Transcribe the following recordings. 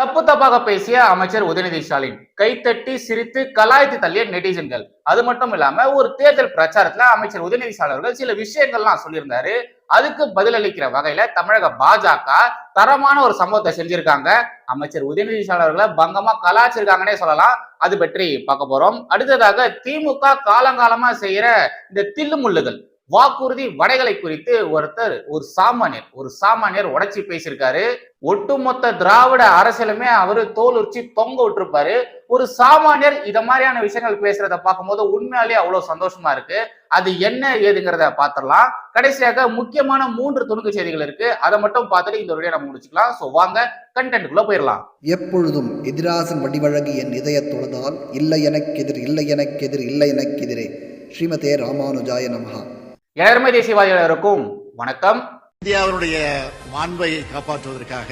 தப்பு தப்பாக பேசிய அமைச்சர் உதயநிதி ஸ்டாலின். கைத்தட்டி சிரித்து கலாய்த்து தள்ளிய நெட்டிசன்கள். அது மட்டும் இல்லாம ஒரு தேர்தல் பிரச்சாரத்துல அமைச்சர் உதயநிதி ஸ்டாலின் அவர்கள் சில விஷயங்கள்லாம் சொல்லியிருந்தாரு. அதுக்கு பதிலளிக்கிற வகையில தமிழக பாஜக தரமான ஒரு சம்பவத்தை செஞ்சிருக்காங்க. அமைச்சர் உதயநிதி ஸ்டாலின் அவர்களை பங்கமா கலாச்சிருக்காங்கன்னே சொல்லலாம். அது பற்றி பார்க்க போறோம். அடுத்ததாக திமுக காலங்காலமா செய்யற இந்த தில்லுமுள்ளுகள் வாக்குறுதி வடைகளை குறித்து ஒருத்தர் ஒரு சாமானியர் ஒரு சாமானியர் உடைச்சி பேசியிருக்காரு. ஒட்டுமொத்த திராவிட அரசியலுமே அவரு தோல் உரிச்சு தொங்க விட்டுருப்பாரு. ஒரு சாமானியர் இத மாதிரியான விஷயங்கள் பேசுறத பார்க்கும்போது உண்மையாலேயே அவ்வளவு சந்தோஷமா இருக்கு. அது என்ன ஏதுங்கிறத பார்த்துடலாம். கடைசியாக முக்கியமான மூன்று துணுக்கு செய்திகள் இருக்கு. அதை மட்டும் பார்த்துட்டு இந்த வீடியோ நம்ம முடிச்சுக்கலாம். ஸோ வாங்க கண்டென்ட்டுக்குள்ள போயிடலாம். எப்பொழுதும் எதிராசன் வடிவழகு என் இதய தொழுதால் இல்லை எனக்கெதிர் இல்லை எனக்கெதிர் இல்லை எனக்கெதிரே ஸ்ரீமதே ராமானுஜாய நமகா எல்லாருமே தேசியவாதிகளுக்கும் வணக்கம். இந்தியாவினுடைய மாண்பை காப்பாற்றுவதற்காக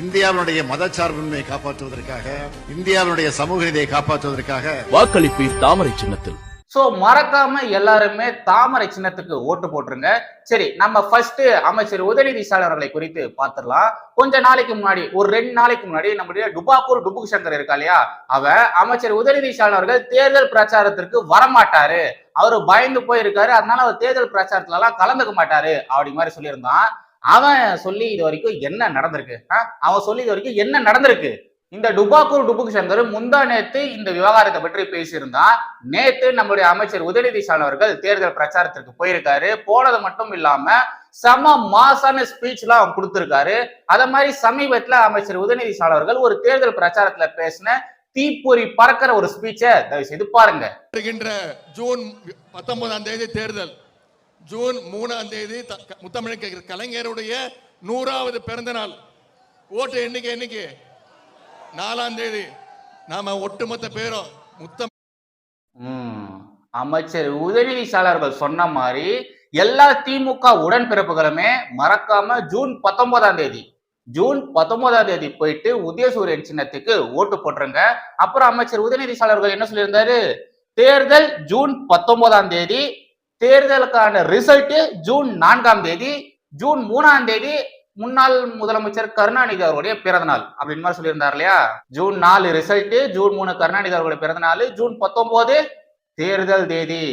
இந்தியாவினுடைய மதச்சார்பின்மையை காப்பாற்றுவதற்காக இந்தியாவினுடைய சமூக நீதியை காப்பாற்றுவதற்காக. வாக்களிப்பீர் தாமரை சின்னத்தில். சோ மறக்காம எல்லாருமே தாமரை சின்னத்துக்கு ஓட்டு போட்டுருங்க. சரி நம்ம ஃபர்ஸ்ட் அமைச்சர் உதயநிதி ஸ்டாலின் அவர்களை குறித்து பார்த்துடலாம். கொஞ்ச நாளைக்கு முன்னாடி ஒரு ரெண்டு நாளைக்கு முன்னாடி நம்முடைய டுபாக்கூர் டுபுக் சங்கர் இருக்கா இல்லையா? அவ அமைச்சர் உதயநிதி ஸ்டாலின் அவர்கள் தேர்தல் பிரச்சாரத்திற்கு வரமாட்டாரு. அவரு பயந்து போயிருக்காரு. அதனால அவர் தேர்தல் பிரச்சாரத்துல எல்லாம் கலந்துக்க மாட்டாரு அப்படி மாதிரி சொல்லியிருந்தான். அவன் சொல்லி இது வரைக்கும் என்ன நடந்திருக்கு? ஆ? அவன் சொல்லி இது வரைக்கும் என்ன நடந்திருக்கு? இந்த டுபாக்கூர் டுபுக் சங்கர் முந்தா நேத்து இந்த விவகாரத்தை பற்றி பேசியிருந்தான். நேத்து நம்முடைய அமைச்சர் உதயநிதி ஸ்டாலின் அவர்கள் தேர்தல் பிரச்சாரத்திற்கு போயிருக்காரு. போனது மட்டும் இல்லாம செம மாசான ஸ்பீச் எல்லாம் அவன் கொடுத்திருக்காரு. அத மாதிரி சமீபத்துல அமைச்சர் உதயநிதி ஸ்டாலின் அவர்கள் ஒரு தேர்தல் பிரச்சாரத்துல பேசின தீப்பொறி பறக்கிற ஒரு ஸ்பீச்சை தயவு செய்து பாருங்க. வருகின்ற ஜூன் பத்தொன்பதாம் தேதி தேர்தல். ஜூன் மூணாம் தேதி த- க- முத்தமிழ் கலைஞருடைய நூறாவது பிறந்த நாள். ஓட்டு எண்ணிக்கை எண்ணிக்கை. நாலாம் தேதி. நாம ஒட்டுமொத்த பேரும் முத்தம் அமைச்சர் அவர்கள் சொன்ன மாதிரி எல்லா திமுக உடன்பிறப்புகளுமே மறக்காம ஜூன் பத்தொன்பதாம் தேதி. ஜூன் பத்தொன்பதாம் தேதி போயிட்டு உதயசூரியன் சின்னத்துக்கு ஓட்டு போட்டுருங்க. அப்புறம் அமைச்சர் உதயநிதி அவர்கள் என்ன சொல்லியிருந்தாரு? தேர்தல் ஜூன் பத்தொன்பதாம் தேதி தேர்தலுக்கான ரிசல்ட் ஜூன் நான்காம் தேதி ஜூன் மூணாம் தேதி முன்னாள் முதலமைச்சர் கருணாநிதி அவருடைய பிறந்த நாள் அப்படின்னு மாதிரி சொல்லியிருந்தார் இல்லையா? ஜூன் நாலு ரிசல்ட் ஜூன் மூணு கருணாநிதி அவருடைய பிறந்த நாள் ஜூன் பத்தொன்பது தேர்தல் தேதி.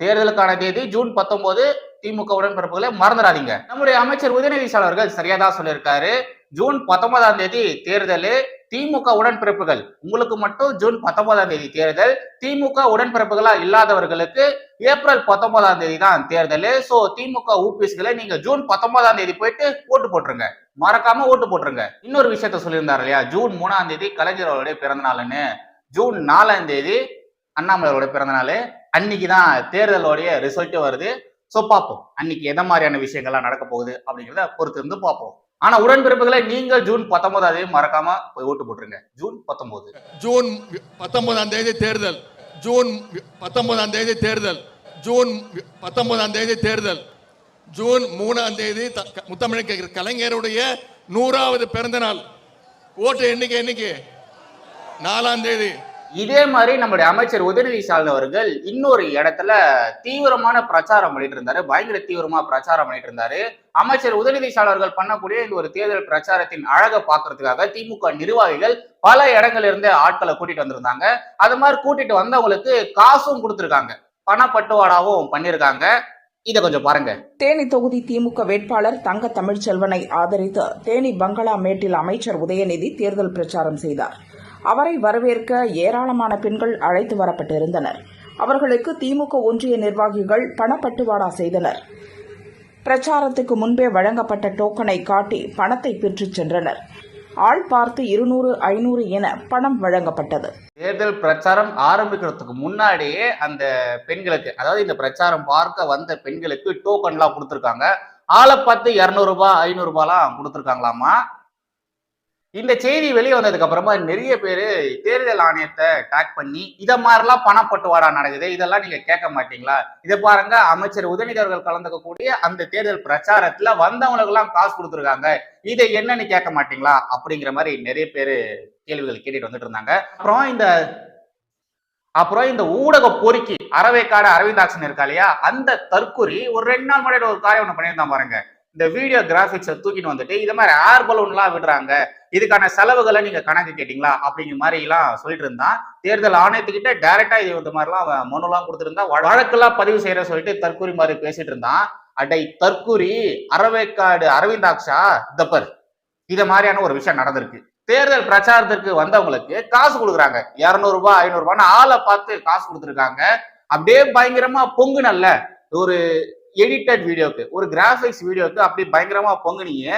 தேர்தலுக்கான தேதி ஜூன் பத்தொன்பது. திமுக உடன்பிறப்புகளை மறந்துடாதீங்க. நம்முடைய அமைச்சர் உதயநிதி ஸ்டாலின் அவர்கள் தான் சொல்லியிருக்காரு. ஜூன் பத்தொன்பதாம் தேதி தேர்தல் திமுக உடன்பிறப்புகள். உங்களுக்கு மட்டும் ஜூன் பத்தொன்பதாம் தேதி தேர்தல். திமுக உடன்பிறப்புகளா இல்லாதவர்களுக்கு ஏப்ரல் பத்தொன்பதாம் தேதி தான் தேர்தல். சோ திமுக ஊபிஸ்களை நீங்க ஜூன் பத்தொன்பதாம் தேதி போயிட்டு ஓட்டு போட்டுருங்க. மறக்காம ஓட்டு போட்டுருங்க. இன்னொரு விஷயத்த சொல்லியிருந்தாரு இல்லையா? ஜூன் மூணாம் தேதி கலைஞர் அவருடைய பிறந்த நாள்னு ஜூன் நாலாம் தேதி அண்ணாமலையோட பிறந்த நாள். அன்னைக்கு தான் தேர்தலோடைய ரிசல்ட்டு வருது. ஸோ பார்ப்போம். அன்னைக்கு எந்த மாதிரியான விஷயங்கள்லாம் நடக்க போகுது அப்படிங்கிறத பொறுத்து இருந்து பார்ப்போம். ஆனா உடன்பிறப்புகளை நீங்க ஜூன் பத்தொன்பது தேதி மறக்காம போய் ஓட்டு போட்டுருங்க. ஜூன் பத்தொன்பது. ஜூன் பத்தொன்பதாம் தேதி தேர்தல். ஜூன் பத்தொன்பதாம் தேதி தேர்தல். ஜூன் பத்தொன்பதாம் தேதி தேர்தல். ஜூன் மூணாம் தேதி முத்தமிழ் கலைஞருடைய நூறாவது பிறந்த நாள் ஓட்டு எண்ணிக்கை எண்ணிக்கை. நாலாம் தேதி. இதே மாதிரி நம்முடைய அமைச்சர் உதயநிதி ஸ்டாலின் அவர்கள் இன்னொரு இடத்துல தீவிரமான பிரச்சாரம் பண்ணிட்டு இருந்தாரு. பயங்கர தீவிரமா பிரச்சாரம் பண்ணிட்டு இருந்தாரு. அமைச்சர் உதயநிதி ஸ்டாலின் அவர்கள் பண்ணக்கூடிய இந்த ஒரு தேர்தல் பிரச்சாரத்தின் அழகை பார்க்கறதுக்காக திமுக நிர்வாகிகள் பல இடங்கள்ல இருந்து ஆட்களை கூட்டிட்டு வந்திருந்தாங்க. அது மாதிரி கூட்டிட்டு வந்தவங்களுக்கு காசும் கொடுத்துருக்காங்க. பணப்பட்டுவாடாவும் பண்ணியிருக்காங்க. இதை கொஞ்சம் பாருங்க. தேனி தொகுதி திமுக வேட்பாளர் தங்க தமிழ்ச்செல்வனை ஆதரித்து தேனி பங்களா மேட்டில் அமைச்சர் உதயநிதி தேர்தல் பிரச்சாரம் செய்தார். அவரை வரவேற்க ஏராளமான பெண்கள் அழைத்து வரப்பட்டிருந்தனர். அவர்களுக்கு திமுக ஒன்றிய நிர்வாகிகள் பணப்பட்டுவாடா செய்தனர். பிரச்சாரத்துக்கு முன்பே வழங்கப்பட்ட டோக்கனை காட்டி பணத்தை பெற்றுச் சென்றனர். ஆள் பார்த்து இருநூறு ஐநூறு என பணம் வழங்கப்பட்டது. தேர்தல் பிரச்சாரம் ஆரம்பிக்கிறதுக்கு முன்னாடியே அந்த பெண்களுக்கு அதாவது இந்த பிரச்சாரம் பார்க்க வந்த பெண்களுக்கு டோக்கன்லாம் கொடுத்துருக்காங்க. ஆளை பார்த்து இரநூறுபா ஐநூறுபாலாம் கொடுத்துருக்காங்களாமா? இந்த செய்தி வெளியே வந்ததுக்கு அப்புறமா நிறைய பேர் தேர்தல் ஆணையத்தை டேக் பண்ணி இதை மாதிரிலாம் பணப்பட்டுவாடா நடக்குது இதெல்லாம் நீங்க கேட்க மாட்டீங்களா? இதை பாருங்க அமைச்சர் உதயநிதி அவர்கள் கலந்துக்கக்கூடிய அந்த தேர்தல் பிரச்சாரத்துல வந்தவங்களுக்கு எல்லாம் காசு கொடுத்துருக்காங்க. இதை என்னன்னு கேட்க மாட்டீங்களா? அப்படிங்கிற மாதிரி நிறைய பேர் கேள்விகள் கேட்டுட்டு வந்துட்டு இருந்தாங்க. அப்புறம் இந்த அப்புறம் இந்த ஊடக பொறுக்கி அறவைக்காடு அரவிந்தாக்சன் இருக்கா இல்லையா? அந்த தற்கொலை ஒரு ரெண்டு நாள் முன்னாடி ஒரு காரியம் ஒன்று பண்ணியிருந்தான் பாருங்க. இந்த வீடியோ கிராபிக்ஸை தூக்கிட்டு வந்துட்டு இது மாதிரி ஏர் பலூன்லாம் விடுறாங்க. இதுக்கான செலவுகளை நீங்க கணக்கு கேட்டீங்களா? அப்படிங்கிற மாதிரி எல்லாம் சொல்லிட்டு இருந்தான். தேர்தல் ஆணையத்துக்கிட்ட டைரக்டா இது இந்த மாதிரிலாம் அவன் மனுலாம் கொடுத்துருந்தா வழக்கெல்லாம் பதிவு செய்யற சொல்லிட்டு தற்கூரி மாதிரி பேசிட்டு இருந்தான். அடை தற்கூரி அரவேக்காடு அரவிந்தாக்ஷா தப்பர் இது மாதிரியான ஒரு விஷயம் நடந்திருக்கு. தேர்தல் பிரச்சாரத்திற்கு வந்தவங்களுக்கு காசு கொடுக்குறாங்க. இரநூறுபா ஐநூறுபான்னு ஆளை பார்த்து காசு கொடுத்துருக்காங்க. அப்படியே பயங்கரமா பொங்குனல்ல. ஒரு எடிட்டட் வீடியோக்கு ஒரு கிராஃபிக்ஸ் வீடியோக்கு அப்படி பயங்கரமா பொங்குனீங்க.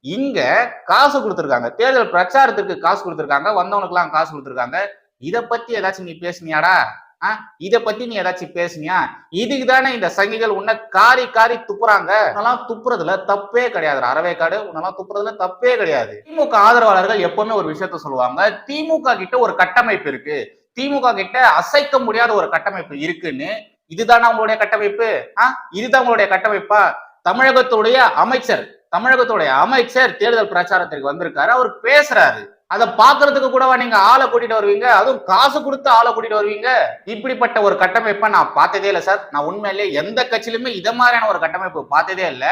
இங்க காசு கொடுத்துருக்காங்க. தேர்தல் பிரச்சாரத்திற்கு காசு கொடுத்துருக்காங்க. வந்தவனுக்குலாம் காசு கொடுத்துருக்காங்க. இதை பத்தி ஏதாச்சும் நீ பேசுனியாடா? ஆ? இதை பத்தி நீ ஏதாச்சும் பேசுனியா? இதுக்கு தானே இந்த சங்கிகள் உன்னை காரி காரி துப்புறாங்க. உன்னெல்லாம் துப்புறதுல தப்பே கிடையாது அறவேக்காடு உன்னெல்லாம் துப்புறதுல தப்பே கிடையாது. திமுக ஆதரவாளர்கள் எப்பவுமே ஒரு விஷயத்த சொல்லுவாங்க. திமுக கிட்ட ஒரு கட்டமைப்பு இருக்கு. திமுக கிட்ட அசைக்க முடியாத ஒரு கட்டமைப்பு இருக்குன்னு. இதுதானா உங்களுடைய கட்டமைப்பு? ஆ? இதுதான் உங்களுடைய கட்டமைப்பா? தமிழகத்துடைய அமைச்சர் தமிழகத்துடைய அமைச்சர் தேர்தல் பிரச்சாரத்திற்கு வந்திருக்காரு. அவர் பேசுறாரு. அதை பாக்குறதுக்கு கூடவா நீங்க ஆளை கூட்டிட்டு வருவீங்க? அதுவும் காசு கொடுத்து ஆளை கூட்டிட்டு வருவீங்க? இப்படிப்பட்ட ஒரு கட்டமைப்பை நான் பார்த்ததே இல்லை சார். நான் உண்மையிலேயே எந்த கட்சியிலுமே இத மாதிரியான ஒரு கட்டமைப்பு பார்த்ததே இல்லை.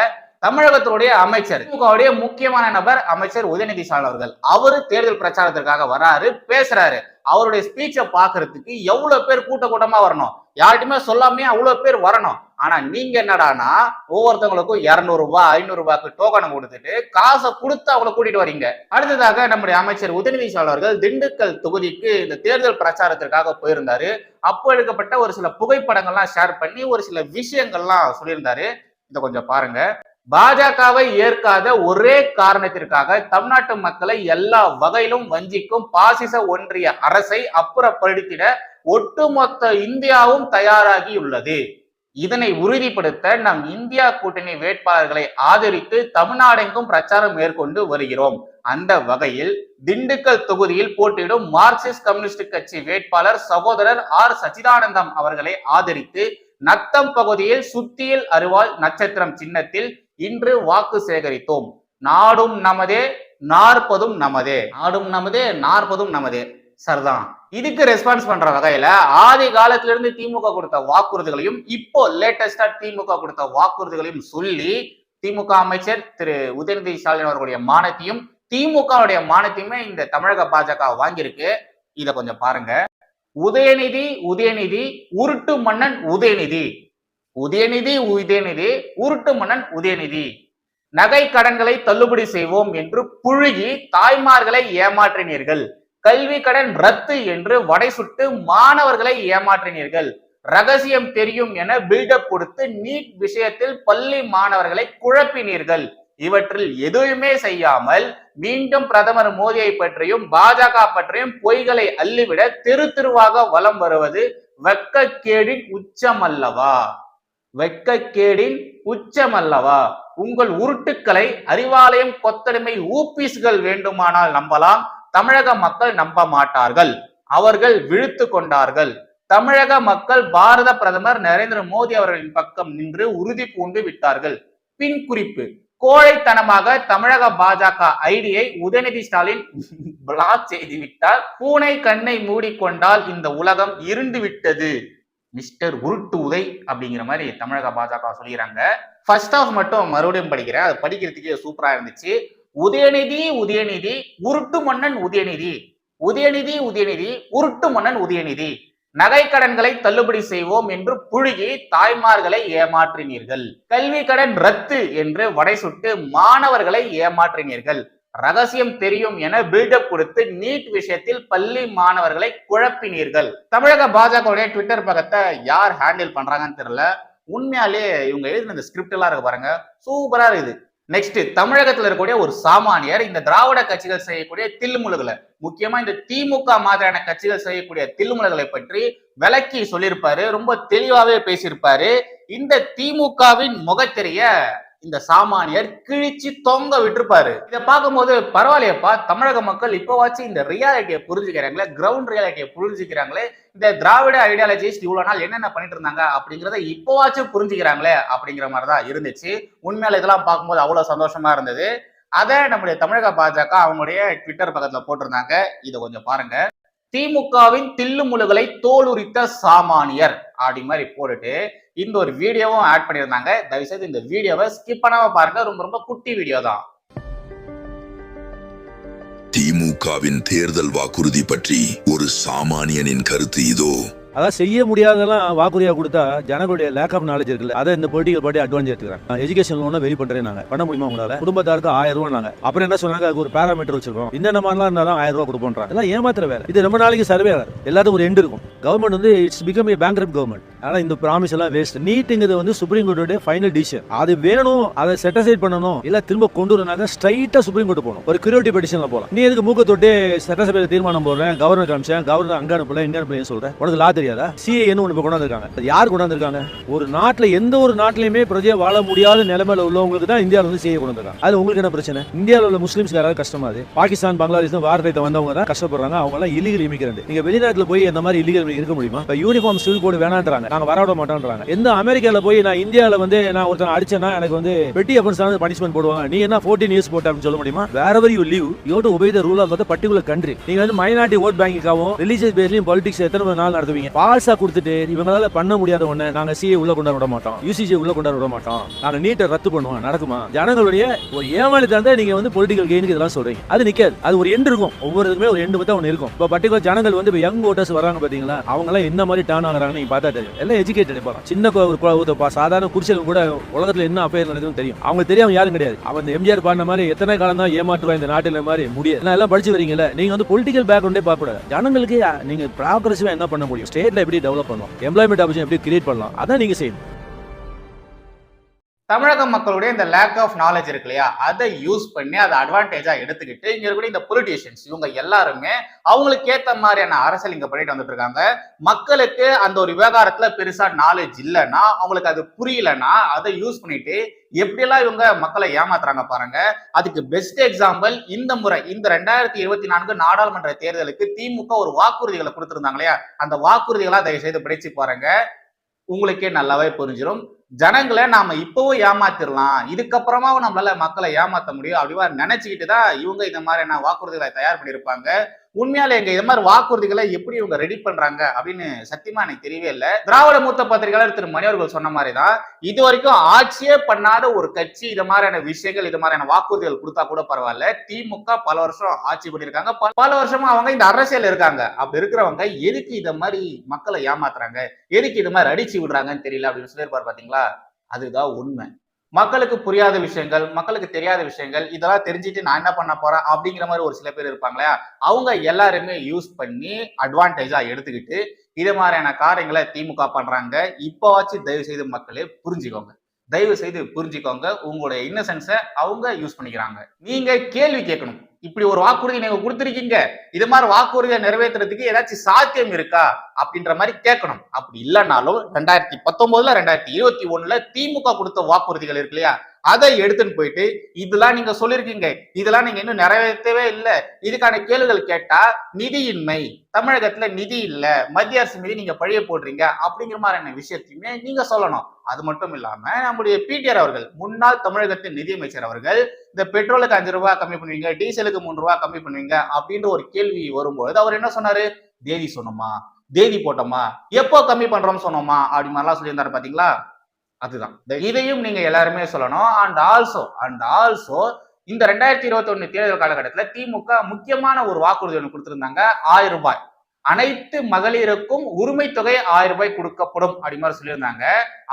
தமிழகத்தினுடைய அமைச்சர் திமுகவுடைய முக்கியமான நபர் அமைச்சர் உதயநிதி ஸ்டாலின் அவர்கள். அவரு தேர்தல் பிரச்சாரத்திற்காக வராரு பேசுறாரு. அவருடைய ஸ்பீச்சை பாக்குறதுக்கு எவ்வளவு பேர் கூட்ட கூட்டமா வரணும்? யார்கிட்டயுமே சொல்லாமே அவ்வளவு பேர் வரணும். ஆனா நீங்க என்னடானா ஒவ்வொருத்தவங்களுக்கும் இருநூறு ரூபாய் ஐநூறு ரூபாய்க்கு டோக்கனை கொடுத்துட்டு காசை கொடுத்து அவங்கள கூட்டிட்டு வரீங்க. அடுத்ததாக நம்முடைய அமைச்சர் உதயநிதி ஸ்டாலின் அவர்கள் திண்டுக்கல் தொகுதிக்கு இந்த தேர்தல் பிரச்சாரத்திற்காக போயிருந்தாரு. அப்போ எடுக்கப்பட்ட ஒரு சில புகைப்படங்கள்லாம் ஷேர் பண்ணி ஒரு சில விஷயங்கள்லாம் சொல்லியிருந்தாரு. இதை கொஞ்சம் பாருங்க. பாஜகவை ஏற்காத ஒரே காரணத்திற்காக தமிழ்நாட்டு மக்களை எல்லா வகையிலும் வஞ்சிக்கும் பாசிச ஒன்றிய அரசை அப்புறப்படுத்திட ஒட்டுமொத்த இந்தியாவும் தயாராகியுள்ளது. இதனை உறுதிப்படுத்த நம் இந்தியா கூட்டணி வேட்பாளர்களை ஆதரித்து தமிழ்நாடெங்கும் பிரச்சாரம் மேற்கொண்டு வருகிறோம். அந்த வகையில் திண்டுக்கல் தொகுதியில் போட்டியிடும் மார்க்சிஸ்ட் கம்யூனிஸ்ட் கட்சி வேட்பாளர் சகோதரர் ஆர். சச்சிதானந்தம் அவர்களை ஆதரித்து நத்தம் பகுதியில் சுத்தியல் அருவாள் நட்சத்திரம் சின்னத்தில் இன்று வாக்கு சேகரித்தோம். நாடும் நமதே நாற்பதும் நமதே. நாடும் நமதே நாற்பதும் நமதே. சரிதான். இதுக்கு ரெஸ்பான்ஸ் பண்ற வகையில ஆதி காலத்துல இருந்து திமுக கொடுத்த வாக்குறுதிகளையும் இப்போ லேட்டஸ்டா திமுக கொடுத்த வாக்குறுதிகளையும் சொல்லி திமுக அமைச்சர் திரு உதயநிதி ஸ்டாலின் அவர்களுடைய மானத்தையும் திமுகவுடைய மானத்தையுமே இந்த தமிழக பாஜக வாங்கியிருக்கு. இத கொஞ்சம் பாருங்க. உதயநிதி உதயநிதி உருட்டு மன்னன் உதயநிதி. உதயநிதி உதயநிதி உருட்டு மன்னன் உதயநிதி. நகை கடன்களை தள்ளுபடி செய்வோம் என்று புழுகி தாய்மார்களை ஏமாற்றினீர்கள். கல்வி கடன் ரத்து என்று வடை சுட்டு மாணவர்களை ஏமாற்றினீர்கள். ரகசியம் தெரியும் என பில்டப் கொடுத்து நீட் விஷயத்தில் பள்ளி மாணவர்களை குழப்பினீர்கள். இவற்றில் எதுவுமே செய்யாமல் மீண்டும் பிரதமர் மோடியை பற்றியும் பாஜக பற்றியும் பொய்களை அள்ளிவிட தெரு தெருவாக வலம் வருவது வெக்கக்கேடின் உச்சம் அல்லவா? வெட்கக்கேடின் உச்சம் அல்லவா உங்கள் உருட்டுக்களை அறிவாலயம் கொத்தடிமை ஊப்பீஸ்கள் வேண்டுமானால் நம்பலாம். தமிழக மக்கள் நம்ப மாட்டார்கள். அவர்கள் விழுத்து கொண்டார்கள். தமிழக மக்கள் பாரத பிரதமர் நரேந்திர மோடி அவர்களின் பக்கம் நின்று உறுதி பூண்டு விட்டார்கள். பின் குறிப்பு கோழைத்தனமாக தமிழக பாஜக ஐடியை உதயநிதி ஸ்டாலின் பிளாக் செய்து விட்டார் பூனை கண்ணை மூடிக்கொண்டால் இந்த உலகம் இருண்டு விட்டது. மிஸ்டர் உருட்டு உதை அப்படிங்கிற மாதிரி தமிழக பாஜக சொல்லிக்கிறாங்க. ஃபர்ஸ்ட் ஆஃப் மட்டும் மறுபடியும் படிக்கிறேன். அது படிக்கிறதுக்கே சூப்பரா இருந்துச்சு. உதயநிதி உதயநிதி உருட்டு மன்னன் உதயநிதி. உதயநிதி உதயநிதி உருட்டு மன்னன் உதயநிதி. நகை கடன்களை தள்ளுபடி செய்வோம் என்று புழுகி தாய்மார்களை ஏமாற்றினீர்கள். கல்வி கடன் ரத்து என்று வடை சுட்டு மாணவர்களை ஏமாற்றினீர்கள். ரகசியம் தெரியும் என பில்டப் கொடுத்து நீட் விஷயத்தில் பள்ளி மாணவர்களை குழப்பினீர்கள். தமிழக பாஜகவுடைய ட்விட்டர் பக்கத்தை யார் ஹேண்டில் பண்றாங்கன்னு தெரியல. உண்மையாலே இவங்க எழுதின இந்த ஸ்கிரிப்ட் எல்லாம் இருக்கு பாருங்க. சூப்பரா இருக்குது. நெக்ஸ்ட் தமிழகத்துல இருக்கக்கூடிய ஒரு சாமானியர் இந்த திராவிட கட்சிகள் செய்யக்கூடிய தில்லுமுழுகளை முக்கியமா இந்த திமுக மாதிரியான கட்சிகள் செய்யக்கூடிய தில்லுமுழுகளை பற்றி விளக்கி சொல்லியிருப்பாரு. ரொம்ப தெளிவாவே பேசியிருப்பாரு. இந்த திமுகவின் முகத்தெரிய இந்த சாமானியர் கிழிச்சு தொங்க விட்டுருப்பாரு. இதை பார்க்கும்போது பரவாயில்லையப்பா தமிழக மக்கள் இப்போவாச்சும் இந்த ரியாலிட்டியை புரிஞ்சுக்கிறாங்களே கிரவுண்ட் ரியாலிட்டியை புரிஞ்சுக்கிறாங்களே இந்த திராவிட ஐடியாலஜிஸ்ட் இவ்வளோ நாள் என்னென்ன பண்ணிட்டு இருந்தாங்க அப்படிங்கிறத இப்போவாச்சும் புரிஞ்சுக்கிறாங்களே அப்படிங்கிற மாதிரி தான் இருந்துச்சு. உண்மையில இதெல்லாம் பார்க்கும்போது அவ்வளோ சந்தோஷமா இருந்தது. அதை நம்முடைய தமிழக பாஜக அவங்களுடைய ட்விட்டர் பக்கத்துல போட்டிருந்தாங்க. இதை கொஞ்சம் பாருங்க. திமுகவின் தில்லுமுழுகளை தோலுரித்த சாமானியர் அப்படி மாதிரி போட்டுட்டு இந்த ஒரு வீடியோவும் ஆட் பண்ணியிருந்தாங்க. தயவுசெய்து இந்த வீடியோவை ஸ்கிப் பண்ணாம பாருங்க. ரொம்ப ரொம்ப குட்டி வீடியோ தான். திமுகவின் தேர்தல் வாக்குறுதி பற்றி ஒரு சாமானியனின் கருத்து இதோ. அதான் செய்ய முடியாதெல்லாம் வாக்குறுதியா கொடுத்தா ஜனங்களுடைய லேக் ஆஃப் நாலேஜ் இருக்குல்ல. அதை இந்த பொலிட்டிக்கல் பார்ட்டி அட்வான்ஸ் எடுத்துக்கிறாங்க. எஜுகேஷன் லோனை வெரி பண்றேன் நாங்க. பண்ண முடியுமா உங்களால? குடும்பத்தாருக்கு ஆயிரம் ரூபாய் நாங்க. அப்புறம் என்ன சொன்னாங்க? அதுக்கு ஒரு பேராமீட்டர் வச்சிருக்கோம். இந்த மாதிரிலாம் இருந்தாலும் ஆயிரம் ரூபாய் கொடுப்போம்ன்றாங்க இதெல்லாம் ஏமாத்துற வேலை. இது ரொம்ப நாளைக்கு சர்வே எல்லாத்துக்கும் ஒரு எண்ட் இருக்கும். கவர்மெண்ட் வந்து it's become a bank government ஆனால் இந்த ப்ராமிஸ் எல்லாம் வேஸ்ட் நீட்டுங்கிறது வந்து சுப்ரீம் கோர்ட்டோட ஃபைனல் டிசிஷன் அது வேணும் அதை செட்டசைட் பண்ணணும் இல்ல திரும்ப கொண்டு வரனாக்க ஸ்ட்ரைட்டா சுப்ரீம் கோர்ட் போகணும். ஒரு கிரியோட்டி பெட்டிஷன்ல போகலாம் நீ எதுக்கு மூக்க தொட்டு சட்டசபையில் தீர்மானம் போடுறேன் கவர்னர் காமிச்சேன் கவர்னர் அங்க அனுப்பல இங்க அனுப்பல சொல்றேன் உனக்கு லா தெரியாதா? சிஏன்னு ஒன்று கொண்டாந்துருக்காங்க. அது யார் கொண்டாந்துருக்காங்க? ஒரு நாட்டுல எந்த ஒரு நாட்டிலையுமே பிரஜையை வாழ முடியாத நிலைமையில உள்ளவங்களுக்கு தான் இந்தியாவில் வந்து சிஏ கொண்டாந்துருக்காங்க. அது உங்களுக்கு என்ன பிரச்சனை? இந்தியாவில் உள்ள முஸ்லீம்ஸ் யாராவது கஷ்டமா அது? பாகிஸ்தான் பங்களாதேஷ் வாரத்தை வந்தவங்க தான் கஷ்டப்படுறாங்க. அவங்க எல்லாம் இல்லீகல் இமிகிரண்ட் நீங்க வெளிநாட்டுல போய் அந்த மாதிரி இல்லீகல் இருக்க முடியுமா? இப்போ யூனிஃபார்ம் சிவில் கோடு வேணான்றாங்க. நாங்க வரவிட மாட்டோம்ன்றாங்க. எந்த அமெரிக்காவில் போய் நான் இந்தியாவில் வந்து நான் ஒருத்தன் அடிச்சேன்னா எனக்கு வந்து பெட்டி அஃபன்ஸ் தான் பனிஷ்மெண்ட் போடுவாங்க. நீ என்ன 14 இயர்ஸ் போட்ட அப்படின்னு சொல்ல முடியுமா? வேற you leave you to obey the rule of the particular country நீங்க வந்து மைனாரிட்டி ஓட் பேங்கிங்காகவும் ரிலீஜியஸ் பேஸ்லயும் பாலிடிக்ஸ் எத்தனை நாள் நடத்துவீங்க? பால்ஸா கொடுத்துட்டு இவங்களால பண்ண முடியாத ஒன்று நாங்க சிஏ உள்ள கொண்டாட விட மாட்டோம். யூசிசி உள்ள கொண்டாட விட மாட்டோம். நாங்க நீட்டை ரத்து பண்ணுவோம். நடக்குமா? ஜனங்களுடைய ஒரு ஏமாளி தான் நீங்க வந்து பொலிட்டிக்கல் கெயினுக்கு இதெல்லாம் சொல்றீங்க. அது நிக்காது. அது ஒரு எண்டு இருக்கும். ஒவ்வொரு இதுமே ஒரு எண்டு பத்தி ஒன்று இருக்கும். இப்போ பர்டிகுலர் ஜனங்கள் வந்து இப்போ யங் ஓட்டர்ஸ் வராங்க பாத்தீங்களா? அவங்க எல்லாம் என்ன மாதிரி டர்ன் ஆகுறாங்கன்னு நீங்க பார்த்தா தெரியும். எல்லாம் எஜுகேட்டட் இப்போ. சின்ன ஒரு சாதாரண குடிசைகள் கூட உலகத்தில் என்ன அஃபேர் நடக்குதுன்னு தெரியும். அவங்க தெரியும் யாரும் கிடையாது. அவன் எம்ஜிஆர் பாடின மாதிரி எத்தனை காலம் தான் ஏமாற்றுவா இந்த நாட்டில் மாதிரி முடியாது. நான் எல்லாம் படிச்சு வரீங்கல்ல நீங்க வந்து பொலிட்டிக்கல் பேக்ரவுண்டே பார்க்கக்கூடாது. ஜனங்களுக்கு நீங்க ப்ராக்ரஸிவா என்ன பண்ண முடியும்? ஸ்டேட்ல எப்படி டெவலப் பண்ணலாம் எம்ப்ளாய்மெண்ட் ஆப்ஷன் எப்படி கிரியேட் பண்ணலாம்? அதான் நீங்க செய்யணும். தமிழக மக்களுடைய இந்த லேக் ஆஃப் நாலேஜ் இருக்கு இல்லையா? அதை யூஸ் பண்ணி அதை அட்வான்டேஜா எடுத்துக்கிட்டு இங்க இருக்கக்கூடிய இந்த பொலிட்டீஷியன்ஸ் இவங்க எல்லாருமே அவங்களுக்கு ஏத்த மாதிரியான அரசியல் இங்க பண்ணிட்டு வந்துட்டு இருக்காங்க. மக்களுக்கு அந்த ஒரு விவகாரத்துல பெருசா நாலேஜ் இல்லைன்னா அவங்களுக்கு அது புரியலன்னா அதை யூஸ் பண்ணிட்டு எப்படியெல்லாம் இவங்க மக்களை ஏமாத்துறாங்க பாருங்க. அதுக்கு பெஸ்ட் எக்ஸாம்பிள் இந்த முறை இந்த ரெண்டாயிரத்தி இருபத்தி நான்கு நாடாளுமன்ற தேர்தலுக்கு திமுக ஒரு வாக்குறுதிகளை கொடுத்திருந்தாங்க இல்லையா? அந்த வாக்குறுதிகளை தயவு செய்து படிச்சு பாருங்க. உங்களுக்கே நல்லாவே புரிஞ்சிடும் ஜனங்களை நாம இப்பவும் ஏமாத்திரலாம். இதுக்கப்புறமாவும் நம்மளால மக்களை ஏமாத்த முடியும். அப்படிவா நினைச்சுக்கிட்டு தான் இவங்க இந்த மாதிரியான வாக்குறுதிகளை தயார் பண்ணியிருப்பாங்க. உண்மையால எங்க இது மாதிரி வாக்குறுதிகளை எப்படி இவங்க ரெடி பண்றாங்க அப்படின்னு சத்தியமா எனக்கு தெரியவே இல்லை. திராவிட மூத்த பத்திரிகையாளர் திரு மணி அவர்கள் சொன்ன மாதிரி தான் இது வரைக்கும் ஆட்சியே பண்ணாத ஒரு கட்சி இது மாதிரியான விஷயங்கள் இது மாதிரியான வாக்குறுதிகள் கொடுத்தா கூட பரவாயில்ல. திமுக பல வருஷம் ஆட்சி பண்ணியிருக்காங்க. பல- பல வருஷமா அவங்க இந்த அரசியல் இருக்காங்க. அப்படி இருக்கிறவங்க எதுக்கு இத மாதிரி மக்களை ஏமாத்துறாங்க? எதுக்கு இது மாதிரி அடிச்சு விடுறாங்கன்னு தெரியல அப்படின்னு சொல்லியிருப்பாரு பாத்தீங்களா? அதுதான் உண்மை. மக்களுக்கு புரியாத விஷயங்கள் மக்களுக்கு தெரியாத விஷயங்கள் இதெல்லாம் தெரிஞ்சுட்டு நான் என்ன பண்ண போறேன் அப்படிங்கிற மாதிரி ஒரு சில பேர் இருப்பாங்களே அவங்க எல்லாருமே யூஸ் பண்ணி அட்வான்டேஜா எடுத்துக்கிட்டு இதே மாதிரியான காரியங்களை திமுக பண்றாங்க. இப்போவாச்சும் தயவு செய்து மக்களே புரிஞ்சுக்கோங்க. தயவு செய்து புரிஞ்சுக்கோங்க. உங்களுடைய இன்னசென்ஸை அவங்க யூஸ் பண்ணிக்கிறாங்க. நீங்க கேள்வி கேட்கணும். இப்படி ஒரு வாக்குறுதி நீங்க கொடுத்துருக்கீங்க. இது மாதிரி வாக்குறுதியை நிறைவேற்றுறதுக்கு ஏதாச்சும் சாத்தியம் இருக்கா? அப்படின்ற மாதிரி கேட்கணும். அப்படி இல்லைனாலும் ரெண்டாயிரத்தி பத்தொன்பதுல ரெண்டாயிரத்தி இருபத்தி ஒண்ணுல திமுக கொடுத்த வாக்குறுதிகள் இருக்கு இல்லையா? அதை எடுத்துன்னு போயிட்டு இதெல்லாம் நீங்க சொல்லிருக்கீங்க இதெல்லாம் நீங்க இன்னும் நிறைவேற்றவே இல்லை. இதுக்கான கேள்விகள் கேட்டா நிதியின்மை. தமிழகத்துல நிதி இல்ல. மத்திய அரசு மீது நீங்க பழிய போடுறீங்க. அப்படிங்கிற மாதிரியான விஷயத்தையுமே நீங்க சொல்லணும். அது மட்டும் இல்லாம நம்முடைய பிடிஆர் அவர்கள் முன்னாள் தமிழகத்தின் நிதியமைச்சர் அவர்கள் இந்த பெட்ரோலுக்கு அஞ்சு ரூபாய் கம்மி பண்ணுவீங்க டீசலுக்கு மூணு ரூபா கம்மி பண்ணுவீங்க அப்படின்ற ஒரு கேள்வி வரும்போது அவர் என்ன சொன்னாரு? தேதி சொன்னோமா? தேதி போட்டோமா? எப்போ கம்மி பண்றோம்னு சொன்னோமா? அப்படி மாதிரிலாம் சொல்லியிருந்தாரு பாத்தீங்களா? அதுதான். இந்த இதையும் நீங்க எல்லாருமே சொல்லணும். அண்ட் ஆல்சோ அண்ட் ஆல்சோ இந்த ரெண்டாயிரத்தி இருபத்தி ஒண்ணு தேர்தல் காலகட்டத்தில் திமுக முக்கியமான ஒரு வாக்குறுதி ஒன்று கொடுத்திருந்தாங்க ஆயிரம் ரூபாய். அனைத்து மகளிருக்கும் உரிமை தொகை ஆயிரம் ரூபாய் கொடுக்கப்படும் அப்படி மாதிரி சொல்லியிருந்தாங்க.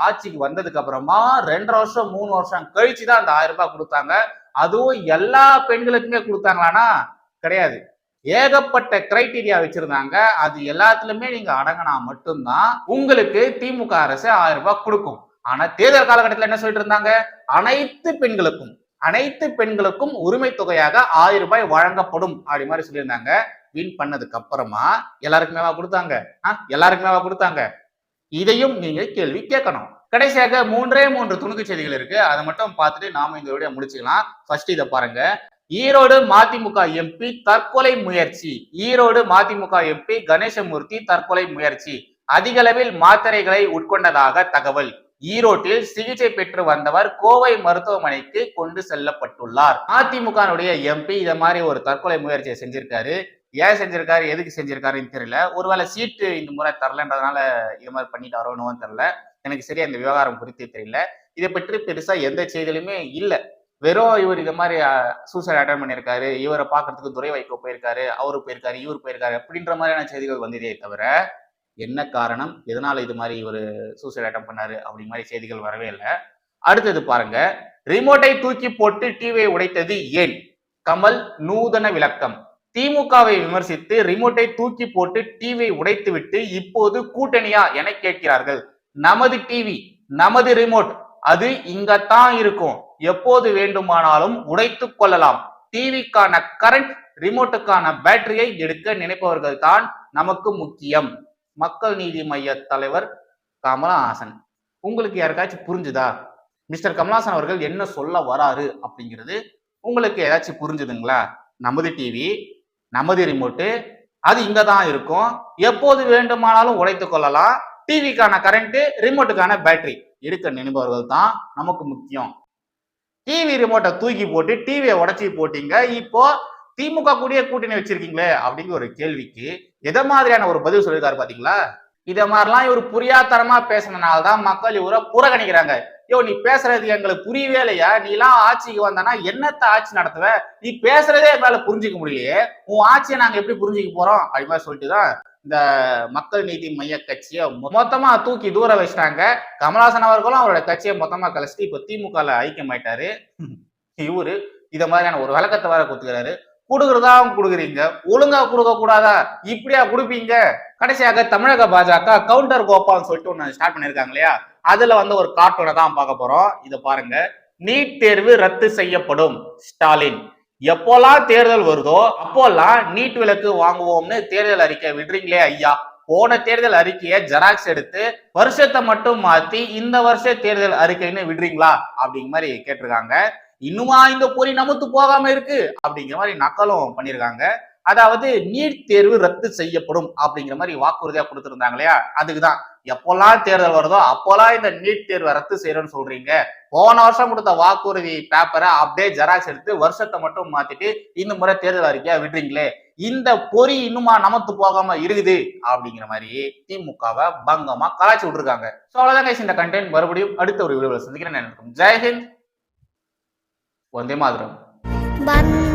ஆட்சிக்கு வந்ததுக்கு அப்புறமா ரெண்டரை வருஷம் மூணு வருஷம் கழிச்சு தான் அந்த ஆயிரம் ரூபாய் கொடுத்தாங்க. அதுவும் எல்லா பெண்களுக்குமே கொடுத்தாங்களானா கிடையாது. ஏகப்பட்ட கிரைட்டீரியா வச்சிருந்தாங்க. அது எல்லாத்துலயுமே நீங்க அடங்கினா மட்டும்தான் உங்களுக்கு திமுக அரசு ஆயிரம் ரூபாய் கொடுக்கும். ஆனா தேர்தல் காலகட்டத்தில் என்ன சொல்லிட்டு இருந்தாங்க? அனைத்து பெண்களுக்கும் அனைத்து பெண்களுக்கும் உரிமை தொகையாக ஆயிரம் ரூபாய் வழங்கப்படும் அப்படி மாதிரி சொல்லியிருந்தாங்க. வின் பண்ணதுக்கு அப்புறமா எல்லாருக்குமேவா கொடுத்தாங்க? ஆ? எல்லாருக்குமேவா கொடுத்தாங்க? இதையும் நீங்க கேள்வி கேட்கணும். கடைசியாக மூன்றே மூன்று துணுக்கு செய்திகள் இருக்கு. அதை மட்டும் பார்த்துட்டு நாம இந்த வீடியோ முடிச்சுக்கலாம். ஃபர்ஸ்ட் இதை பாருங்க. ஈரோடு மதிமுக எம்பி தற்கொலை முயற்சி. ஈரோடு மதிமுக எம்பி கணேசமூர்த்தி தற்கொலை முயற்சி. அதிகளவில் மாத்திரைகளை உட்கொண்டதாக தகவல். ஈரோட்டில் சிகிச்சை பெற்று வந்தவர் கோவை மருத்துவமனைக்கு கொண்டு செல்லப்பட்டுள்ளார். அதிமுகனுடைய எம்பி இத மாதிரி ஒரு தற்கொலை முயற்சியை செஞ்சிருக்காரு. ஏன் செஞ்சிருக்காரு? எதுக்கு செஞ்சிருக்காருன்னு தெரியல. ஒருவேளை சீட்டு இந்த முறை தரலன்றதுனால இது மாதிரி பண்ணிட்டாரோன்னு தெரியல. எனக்கு சரியா இந்த விவகாரம் குறித்து தெரியல. இதை பற்றி பெருசா எந்த செய்தியிலுமே இல்லை. வெறும் இவர் இது மாதிரி சூசைட் அட்டன் பண்ணியிருக்காரு. இவரை பார்க்கறதுக்கு துறை வைக்கோ போயிருக்காரு அவரு போயிருக்காரு இவர் போயிருக்காரு அப்படின்ற மாதிரியான செய்திகள் வந்ததே தவிர என்ன காரணம்? எதனால இது மாதிரி இவர் சூசைட் அட்டம் பண்ணாரு அப்படி மாதிரி செய்திகள் வரவே இல்லை. அடுத்தது பாருங்க. ரிமோட்டை தூக்கி போட்டு டிவியை உடைத்தது ஏன்? கமல் நூதன விளக்கம். திமுகவை விமர்சித்து ரிமோட்டை தூக்கி போட்டு டிவியை உடைத்துவிட்டு இப்போது கூட்டணியா என கேட்கிறார்கள். நமது டிவி நமது ரிமோட் அது இங்கத்தான் இருக்கும். எப்போது வேண்டுமானாலும் உடைத்து கொள்ளலாம். டிவிக்கான கரண்ட் ரிமோட்டுக்கான பேட்டரியை எடுக்க நினைப்பவர்கள் தான் நமக்கு முக்கியம். மக்கள் நீதி மைய தலைவர் கமலஹாசன். உங்களுக்கு யாருக்காச்சும் புரிஞ்சுதா? மிஸ்டர் கமலஹாசன் அவர்கள் என்ன சொல்ல வராரு அப்படிங்கிறது உங்களுக்கு ஏதாச்சும் புரிஞ்சுதுங்களா? நமது டிவி நமது ரிமோட்டு அது இங்க தான் இருக்கும். எப்போது வேண்டுமானாலும் உடைத்து கொள்ளலாம். டிவிக்கான கரண்ட் ரிமோட்டுக்கான பேட்டரி எடுக்க நினைப்பவர்கள் தான் நமக்கு முக்கியம். டிவி ரிமோட்டை தூக்கி போட்டு டிவியை உடச்சி போட்டீங்க. இப்போ திமுக கூடிய கூட்டணி வச்சிருக்கீங்களே அப்படிங்கிற ஒரு கேள்விக்கு எதை மாதிரியான ஒரு பதில் சொல்லியிருக்காரு பாத்தீங்களா? இதை மாதிரிலாம் இவர் புரியாதரமா பேசினனால தான் மக்கள் இவரை புறக்கணிக்கிறாங்க. யோ நீ பேசுறது எங்களுக்கு புரியவே இல்லையா? நீ எல்லாம் ஆட்சிக்கு வந்தனா என்னத்த ஆட்சி நடத்துவ? நீ பேசுறதே எங்களால புரிஞ்சுக்க முடியலையே. உன் ஆட்சியை நாங்க எப்படி புரிஞ்சுக்க போறோம்? அப்படி மாதிரி சொல்லிட்டு தான் இந்த மக்கள் நீதி மைய கட்சியை மொத்தமா தூக்கி தூர வச்சிட்டாங்க. கமலாசன் அவர்களும் அவரோட கட்சியை மொத்தமா கழிச்சிட்டு இப்ப திமுகல ஐக்கியமாயிட்டாரு. இவரு இத மாதிரியான ஒரு விளக்கத்தை வேற கொடுத்துக்கிறாரு. கொடுக்குறதா கொடுக்குறீங்க? ஒழுங்கா கொடுக்க கூடாதா இப்படியா கொடுப்பீங்க? கடைசியாக தமிழக பாஜக கவுண்டர் கோபால்னு சொல்லிட்டு ஒண்ணு ஸ்டார்ட் பண்ணிருக்காங்க இல்லையா? அதுல வந்து ஒரு கார்ட்டூனை தான் பார்க்க போறோம். இதை பாருங்க. நீட் தேர்வு ரத்து செய்யப்படும் ஸ்டாலின். எப்போல்லாம் தேர்தல் வருதோ அப்போல்லாம் நீட் விலக்கு வாங்குவோம்னு தேர்தல் அறிக்கை விடுறீங்களே ஐயா. போன தேர்தல் அறிக்கையை ஜெராக்ஸ் எடுத்து வருஷத்தை மட்டும் மாத்தி இந்த வருஷ தேர்தல் அறிக்கைன்னு விடுறீங்களா? அப்படிங்கிற மாதிரி கேட்டிருக்காங்க. இன்னுமா இந்த பொறி நமத்து போகாம இருக்கு? அப்படிங்கிற மாதிரி நக்கலும் பண்ணியிருக்காங்க அதாவது நீட் தேர்வு ரத்து செய்யப்படும் அப்படிங்கிற மாதிரி வாக்குறுதியா கொடுத்துருந்தாங்க இல்லையா? அதுக்குதான். எப்போல்லாம் தேர்தல் வருதோ அப்போல்லாம் இந்த நீட் தேர்வை ரத்து செய்யறோம்னு சொல்றீங்க. போன வருஷம் கொடுத்த வாக்குறுதி பேப்பரை அப்படியே ஜெராக்ஸ் எடுத்து வருஷத்தை மட்டும் மாத்திட்டு இந்த முறை தேர்தல் அறிக்கையா விடுறீங்களே. இந்த பொறி இன்னுமா நமத்து போகாம இருக்குது அப்படிங்கிற மாதிரி திமுகவை பங்கமா கலாச்சி விட்டுருக்காங்க. ஸோ அவ்வளவுதான் இந்த கண்டென்ட் மறுபடியும் அடுத்த ஒரு வீடியோவில் சந்திக்கிறேன். நினைக்கும் ஜெயஹிந்த் வந்தே மாதிரம்.